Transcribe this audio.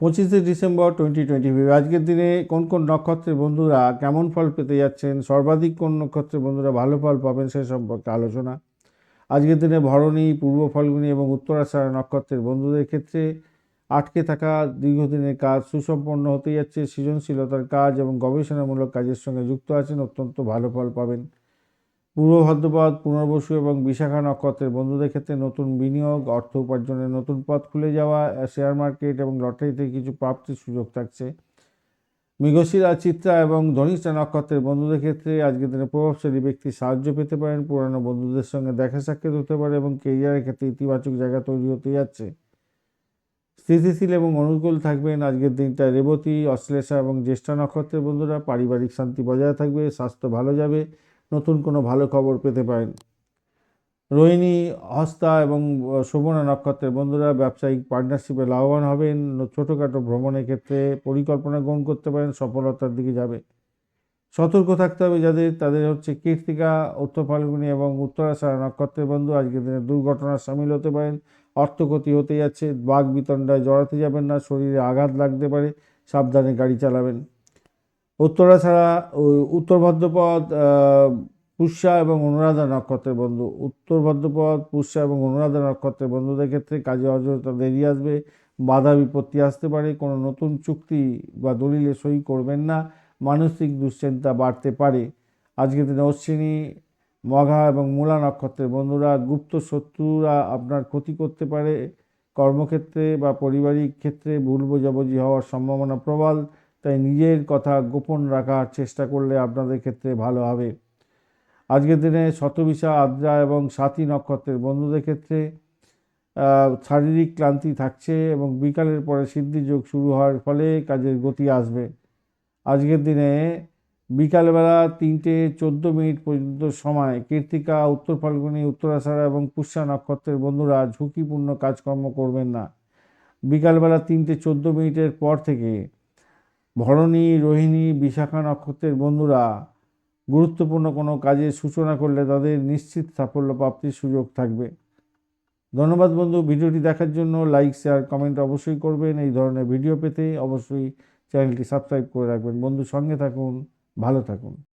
পঁচিশে December twenty twenty five আজকের দিনে কোন কোন নক্ষত্রের বন্ধুরা কেমন ফল পেতে যাচ্ছেন, সর্বাধিক কোন নক্ষত্রের বন্ধুরা ভালো ফল পাবেন সে সম্পর্কে আলোচনা। আজকের দিনে ভরণী, পূর্ব ফল্গুনী এবং উত্তরাষাঢ় নক্ষত্রের বন্ধুদের ক্ষেত্রে আটকে থাকা দীর্ঘদিনের কাজ সুসম্পন্ন হতে যাচ্ছে। সৃজনশীলতার কাজ এবং গবেষণামূলক কাজের সঙ্গে যুক্ত আছেন, অত্যন্ত ভালো ফল পাবেন। পূর্ব ভাদ্রপদ, পুনর্বসু এবং বিশাখা নক্ষত্রের বন্ধুদের ক্ষেত্রে নতুন বিনিয়োগ, অর্থ উপার্জনের নতুন পথ খুলে যাওয়া শেয়ার মার্কেট এবং লটারিতে কিছু প্রাপ্তির সুযোগ থাকছে। মৃগশিরা, চিত্রা এবং ধনিষ্ঠা নক্ষত্রের বন্ধুদের ক্ষেত্রে আজকের দিনে প্রভাবশালী ব্যক্তি সাহায্য পেতে পারেন, পুরানো বন্ধুদের সঙ্গে দেখা সাক্ষাৎ হতে পারে এবং কেরিয়ারের ক্ষেত্রে ইতিবাচক জায়গা তৈরি হতে যাচ্ছে। স্থিতিশীল এবং অনুকূল থাকবেন আজকের দিনটা রেবতী, অশ্লেষা এবং জ্যেষ্ঠা নক্ষত্রের বন্ধুরা, পারিবারিক শান্তি বজায় থাকবে, স্বাস্থ্য ভালো যাবে নতুন কোনো ভালো খবর পেতে পারেন। রোহিণী, হস্তা এবং শোভনা নক্ষত্রের বন্ধুরা ব্যবসায়িক পার্টনারশিপে লাভবান হবেন। ছোটোখাটো ভ্রমণের ক্ষেত্রে পরিকল্পনা গ্রহণ করতে পারেন, সফলতার দিকে যাবে। সতর্ক থাকতে হবে যাদের, তাদের হচ্ছে কীর্তিকা, উত্তর ফাল্গুনী এবং উত্তরাষাঢ় নক্ষত্রের বন্ধু। আজকের দিনে দুর্ঘটনার সামিল হতে পারেন। অর্থক্ষতি হতে যাচ্ছে। বাঘ বিতণ্ডায় জড়াতে যাবেন না। শরীরে আঘাত লাগতে পারে। সাবধানে গাড়ি চালাবেন। উত্তরা ছাড়া উত্তর ভদ্রপদ পুষ্যা এবং অনুরাধা নক্ষত্রের বন্ধু। উত্তর ভদ্রপদ, পুষ্যা এবং অনুরাধা নক্ষত্রের বন্ধুদের ক্ষেত্রে কাজে অযোধ্যা দেরি আসবে, বাধা বিপত্তি আসতে পারে, কোনো নতুন চুক্তি বা দলিলে সই করবেন না, মানসিক দুশ্চিন্তা বাড়তে পারে। আজকের দিনে অশ্বিনী, মঘা এবং মূলা নক্ষত্রের বন্ধুরা, গুপ্ত শত্রুরা আপনার ক্ষতি করতে পারে। কর্মক্ষেত্রে বা পারিবারিক ক্ষেত্রে ভুল বোঝাবুঝি হওয়ার সম্ভাবনা প্রবল। তাই নিজের কথা গোপন রাখার চেষ্টা করলে আপনাদের ক্ষেত্রে ভালো হবে। আজকের দিনে শতবিশা আদ্রা এবং সাথী নক্ষত্রের বন্ধুদের ক্ষেত্রে শারীরিক ক্লান্তি থাকছে এবং বিকালের পরে সিদ্ধিযোগ শুরু হওয়ার ফলে কাজের গতি আসবে। আজকের দিনে বিকালবেলা তিনটে চোদ্দ মিনিট পর্যন্ত সময় কীর্তিকা, উত্তর ফাল্গুনি উত্তরাষাঢ়া এবং পুষ্যা নক্ষত্রের বন্ধুরা ঝুঁকিপূর্ণ কাজকর্ম করবেন না। বিকালবেলা তিনটে চোদ্দ মিনিটের পর থেকে ভরণী, রোহিণী, বিশাখা নক্ষত্রের বন্ধুরা, গুরুত্বপূর্ণ কোনো কাজের সূচনা করলে তাদের নিশ্চিত সাফল্য প্রাপ্তির সুযোগ থাকবে। ধন্যবাদ বন্ধু, ভিডিওটি দেখার জন্য লাইক, শেয়ার, কমেন্ট অবশ্যই করবেন। এই ধরনের ভিডিও পেতে অবশ্যই চ্যানেলটি সাবস্ক্রাইব করে রাখবেন। বন্ধু, সঙ্গে থাকুন, ভালো থাকুন।